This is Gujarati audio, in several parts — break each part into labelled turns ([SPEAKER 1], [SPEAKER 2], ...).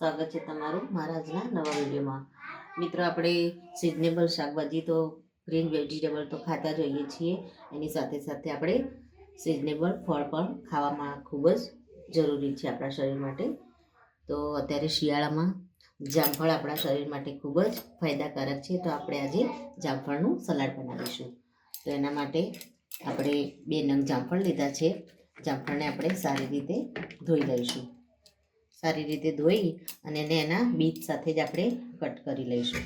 [SPEAKER 1] સ્વાગત છે તમારું મહારાજના નવા વિડીયોમાં. મિત્રો, આપણે સિઝનેબલ શાકભાજી તો ગ્રીન વેજીટેબલ તો ખાતા જ હોઈએ છીએ. એની સાથે સાથે આપણે સિઝનેબલ ફળ પણ ખાવામાં ખૂબ જ જરૂરી છે આપણા શરીર માટે. તો અત્યારે શિયાળામાં જામફળ આપણા શરીર માટે ખૂબ જ ફાયદાકારક છે. તો આપણે આજે જામફળનું સલાડ બનાવીશું. તો એના માટે આપણે બે નંગ જામફળ લીધા છે. જામફળને આપણે સારી રીતે ધોઈ લઈશું. સારી રીતે ધોઈ અને એને એના બીજ સાથે જ આપણે કટ કરી લઈશું.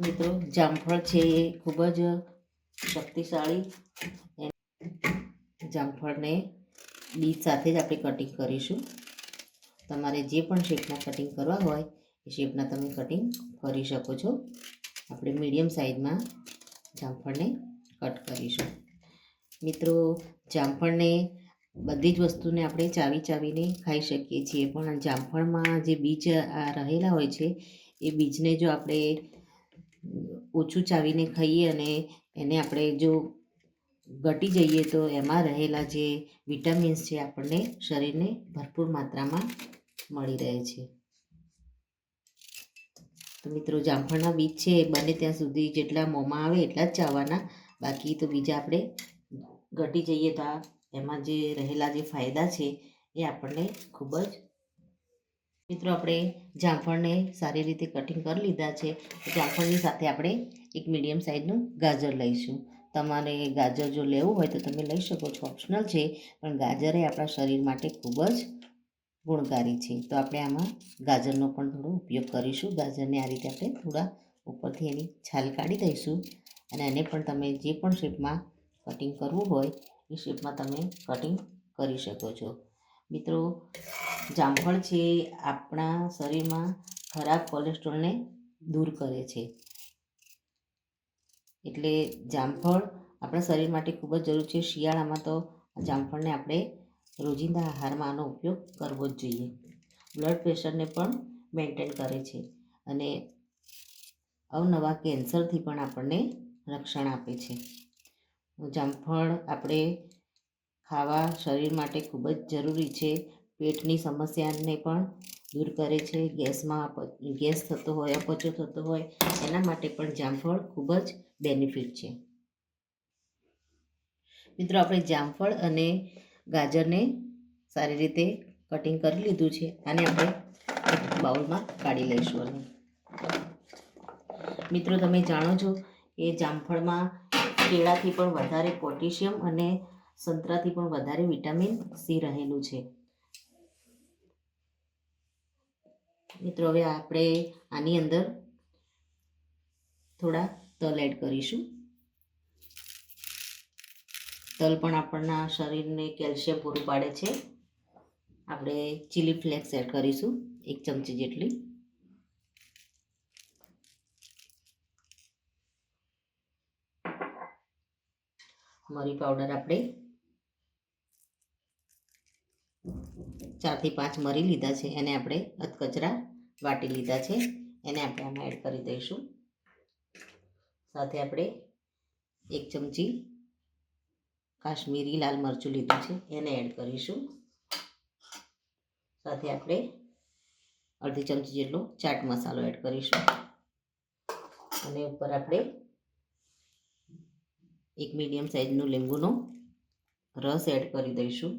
[SPEAKER 1] મિત્રો, જામફળ છે એ ખૂબ જ શક્તિશાળી. જામફળને બીજ સાથે જ આપણે કટિંગ કરીશું. તમારે જે પણ શેપના કટિંગ કરવા હોય, એ શેપના તમે કટિંગ કરી શકો છો. આપણે મીડિયમ સાઇઝમાં જામફળને કટ કરીશું. મિત્રો, જામફળને બધી જ વસ્તુને આપણે ચાવી ચાવીને ખાઈ શકીએ છીએ. પણ જામફળમાં જે બીજ રહેલા હોય છે, એ બીજને જો આપણે ઓછું ચાવીને ખાઈએ અને એને આપણે જો ઘટી જઈએ તો એમાં રહેલા જે વિટામિન્સ છે, આપણને શરીરને ભરપૂર માત્રામાં મળી રહે છે. તો મિત્રો, જામફળના બીજ છે બને ત્યાં સુધી જેટલા મોંમાં આવે એટલા જ ચાવવાના બાકી તો બીજા આપણે ઘટી જઈએ તો આ એમાં જે રહેલા જે ફાયદા છે એ આપણને ખૂબ જ મિત્રો આપણે જામફળને સારી રીતે કટિંગ કરી લીધા છે. જામફળની સાથે આપણે એક મીડિયમ સાઇઝનું ગાજર લઈશું. તમારે ગાજર જો લેવું હોય તો તમે લઈ શકો છો. ઓપ્શનલ છે, પણ ગાજર એ આપણા શરીર માટે ખૂબ જ ગુણકારી છે. તો આપણે આમાં ગાજરનો પણ થોડો ઉપયોગ કરીશું. ગાજરને આ રીતે આપણે થોડા ઉપરથી એની છાલ કાઢી દઈશું. અને એને પણ તમે જે પણ શેપમાં કટિંગ કરવું હોય એ શેપમાં તમે કટિંગ કરી શકો છો. મિત્રો, જામફળ છે આપણા શરીરમાં ખરાબ કોલેસ્ટ્રોલને દૂર કરે છે. એટલે જામફળ આપણા શરીર માટે ખૂબ જ જરૂર છે. શિયાળામાં તો જામફળને આપણે રોજિંદા આહારમાં આનો ઉપયોગ કરવો જ જોઈએ. બ્લડ પ્રેશરને પણ મેન્ટેન કરે છે અને અવનવા કેન્સરથી પણ આપણને રક્ષણ આપે છે. જામફળ આપણે ખાવા શરીર માટે ખૂબ જ જરૂરી છે. પેટની સમસ્યાને પણ દૂર કરે છે. ગેસમાં ગેસ થતો હોય, અપચો થતો હોય, એના માટે પણ જામફળ ખૂબ જ બેનિફિટ છે. મિત્રો, આપણે જામફળ અને ગાજરને સારી રીતે કટિંગ કરી લીધું છે. આને આપણે બાઉલમાં કાઢી લઈશું અને મિત્રો, તમે જાણો છો કે જામફળમાં કેળાથી પણ વધારે પોટેશિયમ અને સંતરાથી પણ વધારે વિટામિન સી રહેલું છે. મિત્રો, હવે આપણે આની અંદર થોડા તલ એડ કરીશું. તલ પણ આપણના શરીરને કેલ્શિયમ પૂરું પાડે છે. આપણે ચીલી ફ્લેક્સ એડ કરીશું, એક ચમચી જેટલી. મરી પાવડર આપણે ચારથી પાંચ મરી લીધા છે. એને આપણે અધકચરા વાટી લીધા છે. એને આપણે આમાં એડ કરી દઈશું. સાથે આપણે એક ચમચી કાશ્મીરી લાલ મરચું લીધું છે. એને એડ કરીશું. સાથે આપણે અડધી ચમચી જેટલો ચાટ મસાલો એડ કરીશું. અને ઉપર આપણે એક મીડિયમ સાઇઝનું લીંબુનો રસ એડ કરી દઈશું.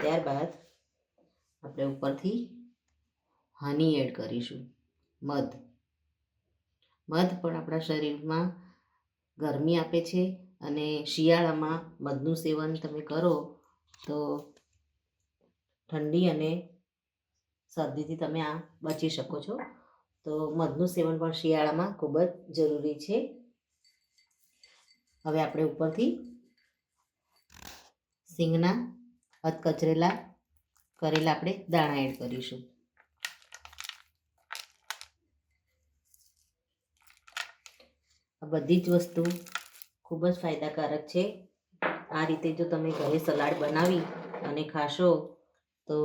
[SPEAKER 1] ત્યારબાદ આપણે ઉપરથી હની એડ કરીશું. મધ. મધ પણ આપણા શરીરમાં ગરમી આપે છે અને શિયાળામાં મધનું સેવન તમે કરો તો ઠંડી અને શરદીથી તમે આ બચી શકો છો. તો મધનું સેવન પણ શિયાળામાં ખૂબ જ જરૂરી છે. હવે આપણે ઉપરથી સિંગના અધકચરેલા કરેલા આપણે દાણા એડ કરીશું. આ બધી જ વસ્તુ ખૂબ જ ફાયદાકારક છે. આ રીતે જો તમે ઘરે સલાડ બનાવી અને ખાશો તો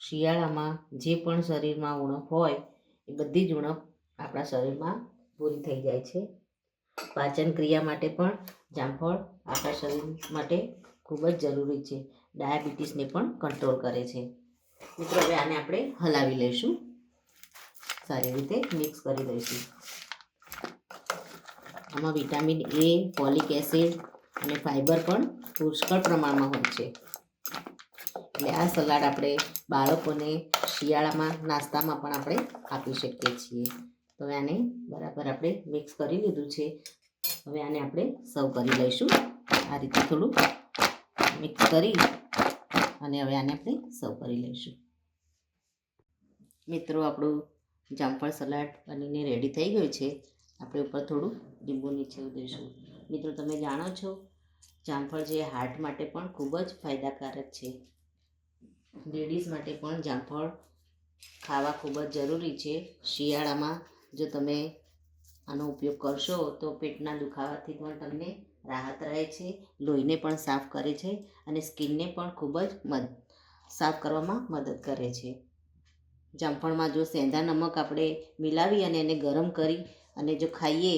[SPEAKER 1] શિયાળામાં જે પણ શરીરમાં ઉણપ હોય એ બધી જ ઉણપ આપણા શરીરમાં પૂરી થઈ જાય છે. પાચન ક્રિયા માટે પણ જામફળ આપણા શરીર માટે ખૂબ જ જરૂરી છે. ડાયાબિટીસને પણ કંટ્રોલ કરે છે. મિત્રો, હવે આને આપણે હલાવી લઈશું. સારી રીતે મિક્સ કરી દઈશું આમાં વિટામિન એ, ફોલિક એસિડ અને ફાઇબર પણ પુષ્કળ પ્રમાણમાં હોય છે. એટલે આ સલાડ આપણે બાળકોને શિયાળામાં નાસ્તામાં પણ આપણે આપી શકીએ છીએ. તો હવે આને બરાબર આપણે મિક્સ કરી લીધું છે. હવે આને આપણે સર્વ કરી લઈશું. આ રીતે થોડું મિક્સ કરી અને હવે આને આપણે સર્વ કરી લઈશું. મિત્રો, આપણું જામફળ સલાડ બનીને રેડી થઈ ગયું છે. આપણે ઉપર થોડું લીંબુ નીચે દઈશું. મિત્રો, તમે જાણો છો, જામફળ જે હાર્ટ માટે પણ ખૂબ જ ફાયદાકારક છે. લેડીઝ માટે પણ જામફળ ખાવા ખૂબ જ જરૂરી છે. શિયાળામાં જો તમે આનો ઉપયોગ કરશો, તો પેટના દુખાવાથી પણ તમને રાહત રહે છે, લોહીને પણ સાફ કરે છે અને સ્કિનને પણ ખૂબ જ મદ, સાફ કરવામાં મદદ કરે છે. જામફળમાં જો સેંધા નમક આપણે મિલાવી અને એને ગરમ કરી અને જો ખાઈએ,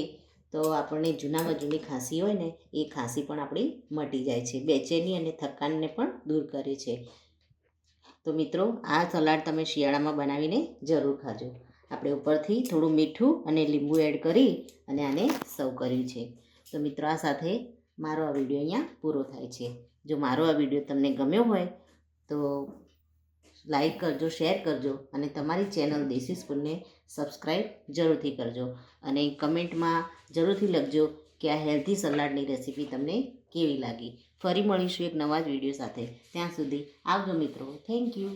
[SPEAKER 1] તો આપણને જૂનામાં જૂની ખાંસી હોય ને, એ ખાંસી પણ આપણી મટી જાય છે, બેચેની અને થકાનને પણ દૂર કરે છે. તો મિત્રો, આ સલાડ તમે શિયાળામાં બનાવીને જરૂર ખાજો. આપણે ઉપરથી થોડું મીઠું અને લીંબુ એડ કરી અને આને સર્વ કર્યું છે. તો મિત્રો, આ સાથે મારો આ વીડિયો અહીંયા પૂરો થાય છે. જો મારો આ વીડિયો તમને ગમ્યો હોય, તો લાઈક કરજો, શેર કરજો અને તમારી ચેનલ દેશી સ્પૂનને સબસ્ક્રાઈબ જરૂરથી કરજો. અને કમેન્ટમાં જરૂરથી લખજો કે આ હેલ્ધી સલાડની રેસીપી તમને કેવી લાગી. ફરી મળીશું એક નવા જ વીડિયો સાથે. ત્યાં સુધી આવજો મિત્રો. Thank you.